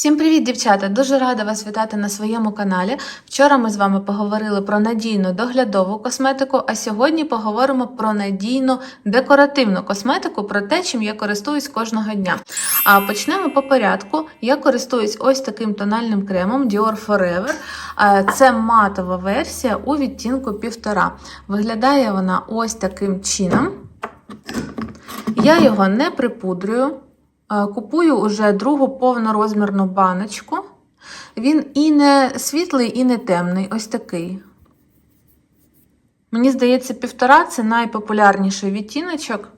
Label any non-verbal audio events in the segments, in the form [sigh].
Всім привіт, дівчата! Дуже рада вас вітати на своєму каналі. Вчора ми з вами поговорили про надійну доглядову косметику, а сьогодні поговоримо про надійну декоративну косметику, про те, чим я користуюсь кожного дня. А почнемо по порядку. Я користуюсь ось таким тональним кремом Dior Forever. Це матова версія у відтінку 1,5. Виглядає вона ось таким чином. Я його не припудрюю. Е, Купую уже другу повнорозмірну баночку. Він і не світлий, і не темний. Ось такий. Мені здається, півтора це найпопулярніший відтіночок.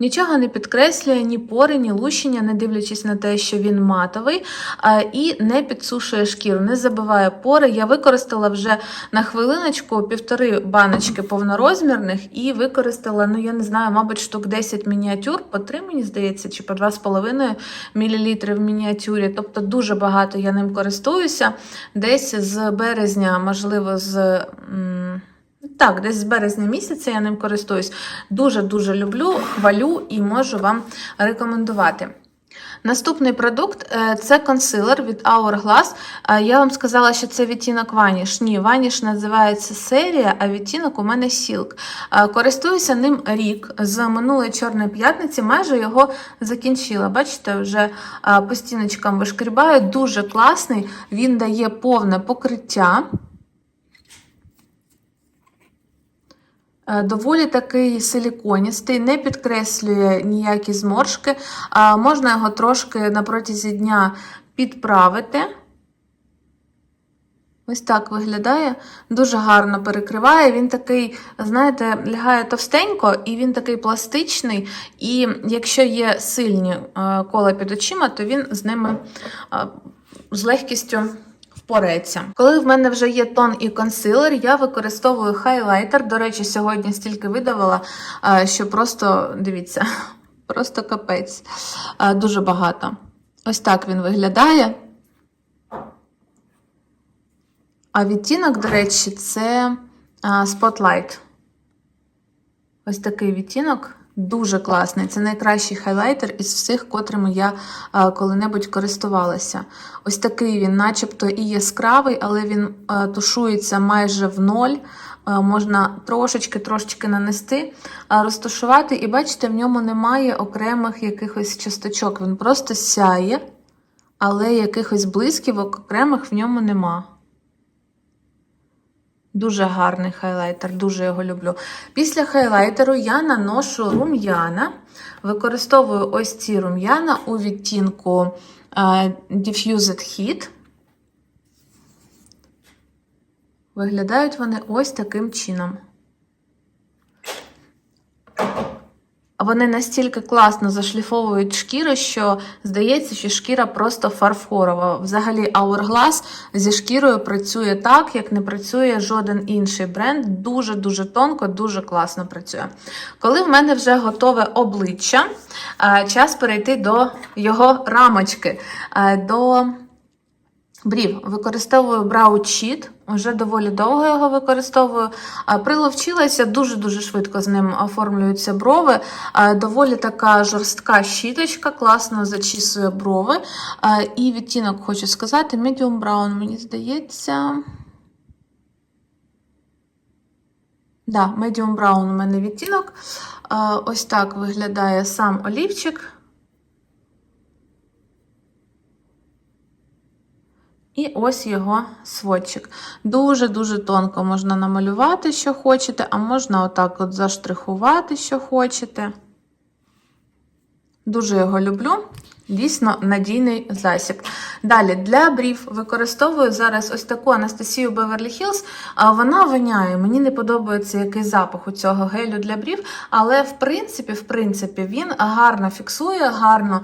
Нічого не підкреслює ні пори, ні лущення, не дивлячись на те, що він матовий, і не підсушує шкіру, не забиває пори. Я використала вже на хвилиночку півтори баночки повнорозмірних і використала, ну я не знаю, мабуть, штук 10 мініатюр, по 3, мені здається, чи по 2,5 мл в мініатюрі. Тобто дуже багато я ним користуюся. Десь з березня, можливо, з. Так, десь з березня місяця я ним користуюсь. Дуже-дуже люблю, хвалю і можу вам рекомендувати. Наступний продукт е, це консилер від Hourglass. Е, Я вам сказала, що це відтінок Vanish. Ні, Vanish називається серія, а відтінок у мене Silk. Е, Користуюся ним рік з минулої чорної п'ятниці, майже його закінчила. Бачите, вже по стіночкам вишкрібаю. Дуже класний, він дає повне покриття. Доволі такий силіконістий, не підкреслює ніякі зморшки, а можна його трошки на протязі дня підправити. Ось так виглядає, дуже гарно перекриває. Він такий, знаєте, лягає товстенько, і він такий пластичний. І якщо є сильні е, кола під очима, то він з ними е, з легкістю впорається. Коли в мене вже є тон і консилер, я використовую хайлайтер. До речі, сьогодні стільки видавала, е, що просто дивіться, [laughs] просто капець. Дуже багато. Ось так він виглядає. А відтінок, до речі, це Spotlight. Ось такий відтінок. Дуже класний. Це найкращий хайлайтер із всіх, котрими я а, коли-небудь користувалася. Ось такий він, начебто, і яскравий, але він а, тушується майже в ноль. А, можна трошечки-трошечки нанести, розташувати, і бачите, в ньому немає окремих якихось часточок. Він просто сяє, але якихось блисківок окремих в ньому нема. Дуже гарний хайлайтер, дуже його люблю. Після хайлайтеру я наношу рум'яна. Використовую ось ці рум'яна у відтінку е, Diffused Heat. Виглядають вони ось таким чином. Вони настільки класно зашліфовують шкіру, що здається, що шкіра просто фарфорова. Взагалі, Hourglass зі шкірою працює так, як не працює жоден інший бренд. Дуже-дуже тонко, дуже класно працює. Коли в мене вже готове обличчя, е, час перейти до його рамочки. е, До Брів використовую Brow Cheat, вже доволі довго його використовую. Приловчилася, дуже-дуже швидко з ним оформлюються брови. Доволі така жорстка щіточка, класно зачісує брови. І відтінок хочу сказати, medium brown, мені здається. Да, medium brown у мене відтінок. Ось так виглядає сам олівчик. І ось його сводчик. Дуже-дуже тонко можна намалювати, що хочете, а можна отак от заштрихувати, що хочете. Дуже його люблю. Дійсно надійний засіб. Далі для брів використовую зараз ось таку Анастасію Беверлі Хілз. Вона воняє. Мені не подобається який запах у цього гелю для брів, але в принципі, в принципі, він гарно фіксує, гарно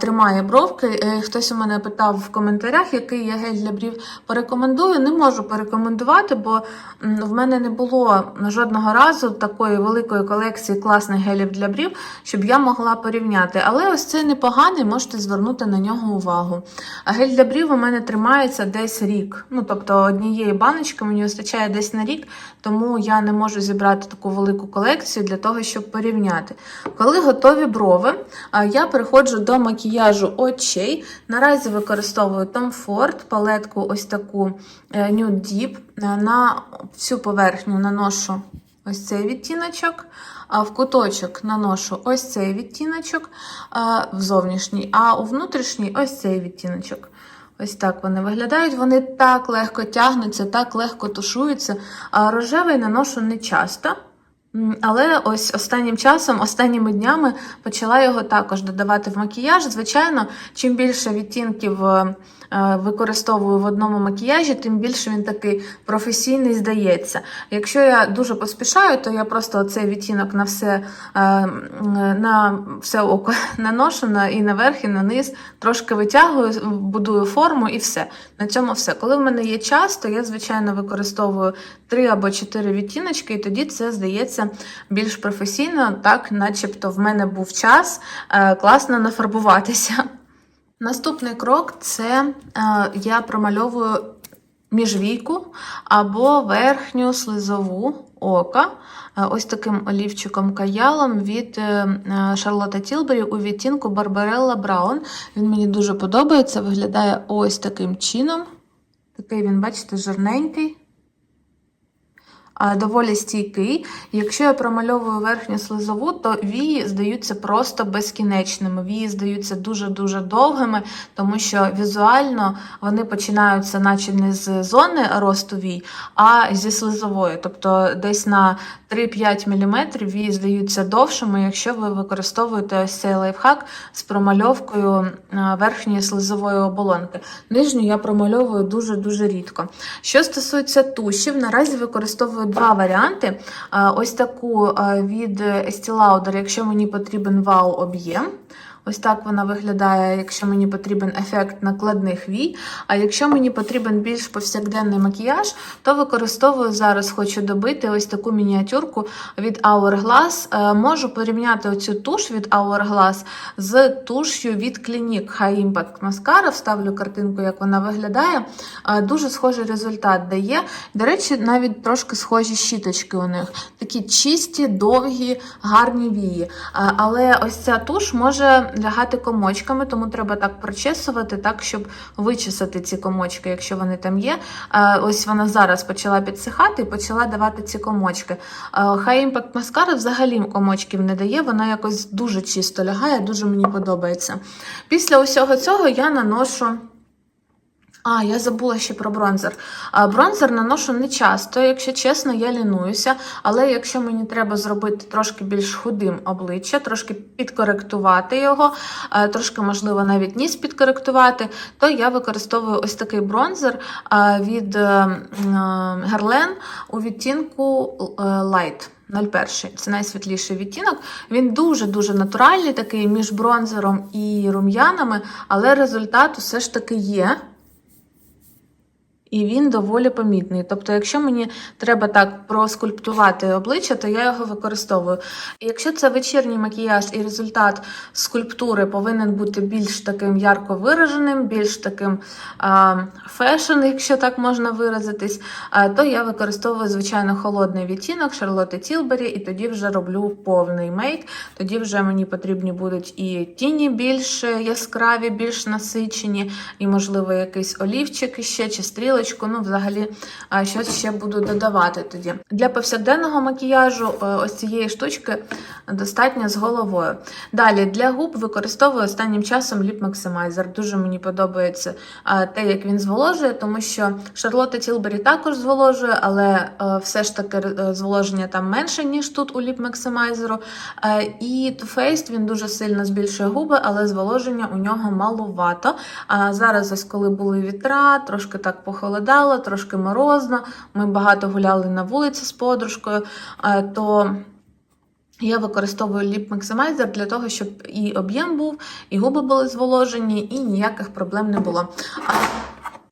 тримає бровки. Е, Хтось у мене питав в коментарях, який я гель для брів порекомендую. Не можу порекомендувати, бо в мене не було жодного разу такої великої колекції класних гелів для брів, щоб я могла порівняти. Але ось це непоганий, можете звернути на нього увагу. Гель для брів у мене тримається десь рік. Ну, тобто однієї баночки мені вистачає десь на рік, тому я не можу зібрати таку велику колекцію для того, щоб порівняти. Коли готові брови, я переходжу до макіяжу очей. Наразі використовую Tom Ford, палетку ось таку е, Nude Deep. Е, На всю поверхню наношу ось цей відтіночок, а в куточок наношу ось цей відтіночок в зовнішній, а у внутрішній ось цей відтіночок. Ось так вони виглядають. Вони так легко тягнуться, так легко тушуються. А рожевий наношу не часто. Але ось останнім часом, останніми днями почала його також додавати в макіяж. Звичайно, чим більше відтінків е, е, використовую в одному макіяжі, тим більше він такий професійний здається. Якщо я дуже поспішаю, то я просто цей відтінок на все, е, на все око [laughs] наношу на, і наверх, і на низ, трошки витягую, будую форму і все. На цьому все. Коли в мене є час, то я, звичайно, використовую три або чотири відтіночки, і тоді це здається більш професійно, так, начебто в мене був час е, класно нафарбуватися. [laughs] Наступний крок це е, я промальовую міжвійку або верхню слизову ока. е, Ось таким олівчиком каялом від Шарлотта Тілбері у відтінку Барбарелла Браун. Він мені дуже подобається, виглядає ось таким чином. Такий він, бачите, жирненький. А, Доволі стійкий. Якщо я промальовую верхню слизову, то вії здаються просто безкінечними. Вії здаються дуже-дуже довгими, тому що візуально вони починаються, наче не з зони росту вій, а зі слизової. Тобто десь на 3-5 мм вії здаються довшими, якщо ви використовуєте ось цей лайфхак з промальовкою верхньої слизової оболонки. Нижню я промальовую дуже-дуже рідко. Що стосується тушів, наразі використовую два варіанти. Ось таку від Estee Lauder, якщо мені потрібен вау-об'єм. Ось так вона виглядає, якщо мені потрібен ефект накладних вій. А якщо мені потрібен більш повсякденний макіяж, то використовую зараз, хочу добити ось таку мініатюрку від Hourglass. Е, Можу порівняти оцю туш від Hourglass з туш'ю від Clinique High Impact Mascara. Вставлю картинку, як вона виглядає. Е, Дуже схожий результат дає. До речі, навіть трошки схожі щіточки у них. Такі чисті, довгі, гарні вії. Е, Але ось ця туш може лягати комочками, тому треба так прочесувати, так, щоб вичесати ці комочки, якщо вони там є. Ось вона зараз почала підсихати і почала давати ці комочки. Хай імпакт маскара взагалі комочків не дає, вона якось дуже чисто лягає, дуже мені подобається. Після усього цього я наношу. А, я забула ще про бронзер. Бронзер наношу не часто, якщо чесно, я лінуюся. Але якщо мені треба зробити трошки більш худим обличчя, трошки підкоректувати його, трошки, можливо, навіть ніс підкоректувати, то я використовую ось такий бронзер від е, е, Guerlain у відтінку е, Light. 01. Це найсвітліший відтінок. Він дуже-дуже натуральний, такий між бронзером і рум'янами, але результат все ж таки є. І він доволі помітний. Тобто, якщо мені треба так проскульптувати обличчя, то я його використовую. Якщо це вечірній макіяж і результат скульптури повинен бути більш таким ярко вираженим, більш таким а, фешн, якщо так можна виразитись, а, то я використовую звичайно холодний відтінок Шарлотти Тілбері, і тоді вже роблю повний мейк. Тоді вже мені потрібні будуть і тіні більш яскраві, більш насичені, і, можливо, якийсь олівчик ще чи стрілочку. Ну, взагалі, щось ще буду додавати тоді. Для повсякденного макіяжу е, ось цієї штучки достатньо з головою. Далі для губ використовую останнім часом ліп максимайзер. Дуже мені подобається те, як він зволожує, тому що Шарлотта Тілбері також зволожує, але е, все ж таки е, зволоження там менше, ніж тут у ліп максимайзеру. І Too Faced він дуже сильно збільшує губи, але зволоження у нього малувато. Зараз, ось коли були вітра, трошки так похолодало, трошки морозно. Ми багато гуляли на вулиці з подружкою, е, то. Я використовую ліп максимайзер для того, щоб і об'єм був, і губи були зволожені, і ніяких проблем не було.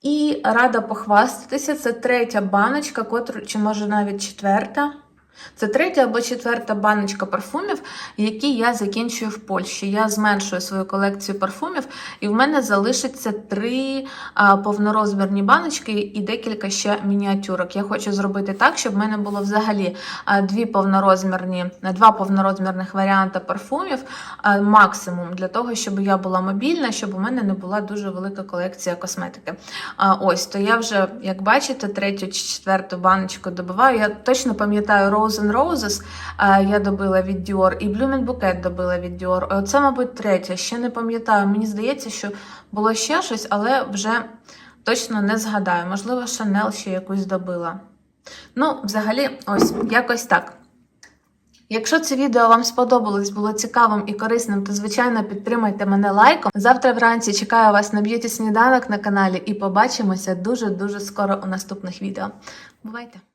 І рада похвастатися, це третя баночка, котру, чи може навіть четверта. Це третя або четверта баночка парфумів, які я закінчую в Польщі. Я зменшую свою колекцію парфумів, і в мене залишиться три повнорозмірні баночки і декілька ще мініатюрок. Я хочу зробити так, щоб в мене було взагалі дві повнорозмірні, два повнорозмірних варіанти парфумів максимум для того, щоб я була мобільна, щоб у мене не була дуже велика колекція косметики. Ось то я вже, як бачите, третю чи четверту баночку добиваю. Я точно пам'ятаю Rose and Roses, я добила від Dior, і Bloom Bouquet добила від Dior. Це, мабуть, третя. Ще не пам'ятаю. Мені здається, що було ще щось, але вже точно не згадаю. Можливо, Chanel ще якусь добила. Ну, взагалі, ось якось так. Якщо це відео вам сподобалось, було цікавим і корисним, то звичайно підтримайте мене лайком. Завтра вранці чекаю вас на б'юті сніданок на каналі і побачимося дуже дуже скоро у наступних відео. Бувайте!